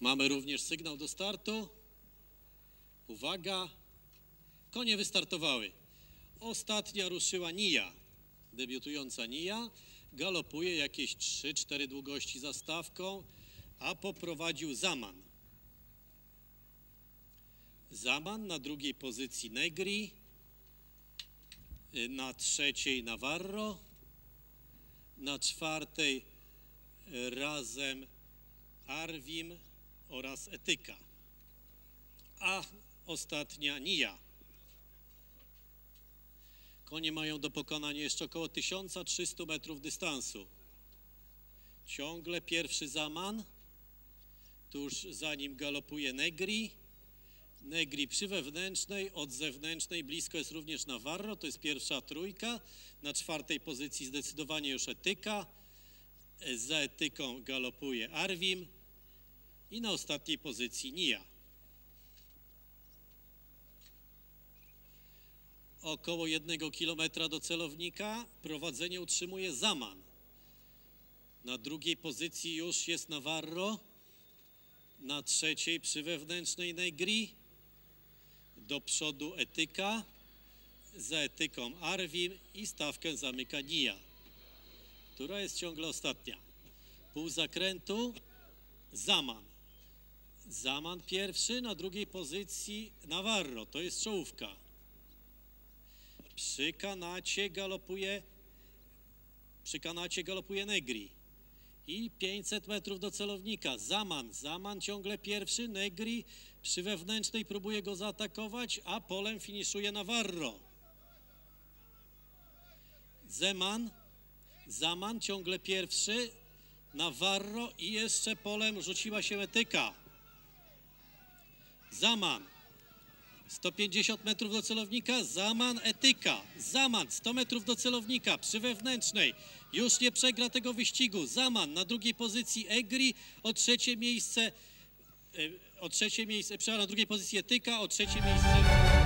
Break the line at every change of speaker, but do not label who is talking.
Mamy również sygnał do startu. Uwaga, konie wystartowały. Ostatnia ruszyła Nia, debiutująca Nia. Galopuje jakieś 3-4 długości za stawką, a poprowadził Zaman. Zaman na drugiej pozycji Negri, y, na trzeciej Navarro, na czwartej y, razem Arwim oraz Etyka, a ostatnia Nia. Konie mają do pokonania jeszcze około 1300 metrów dystansu. Ciągle pierwszy Zaman, tuż za nim galopuje Negri. Negri przy wewnętrznej, od zewnętrznej blisko jest również Navarro, to jest pierwsza trójka. Na czwartej pozycji zdecydowanie już Etyka. Za Etyką galopuje Arwim i na ostatniej pozycji Nia. Około jednego kilometra do celownika prowadzenie utrzymuje Zaman. Na drugiej pozycji już jest Navarro, na trzeciej przy wewnętrznej Negri, do przodu Etyka, za Etyką Arwim i stawkę zamyka Nia, która jest ciągle ostatnia. Pół zakrętu Zaman. Zaman pierwszy, na drugiej pozycji Navarro, to jest czołówka. Przy kanacie galopuje przy kanacie galopuje Negri. I 500 metrów do celownika. Zaman. Zaman ciągle pierwszy. Negri przy wewnętrznej próbuje go zaatakować, a polem finiszuje Navarro. Zeman. Zaman ciągle pierwszy. Navarro i jeszcze polem rzuciła się Etyka. Zaman. 150 metrów do celownika, Zaman, Etyka, Zaman, 100 metrów do celownika, przy wewnętrznej, już nie przegra tego wyścigu, Zaman na drugiej pozycji, Egri, o trzecie miejsce, e, o trzecie miejsce, przepraszam, na drugiej pozycji Etyka, o trzecie miejsce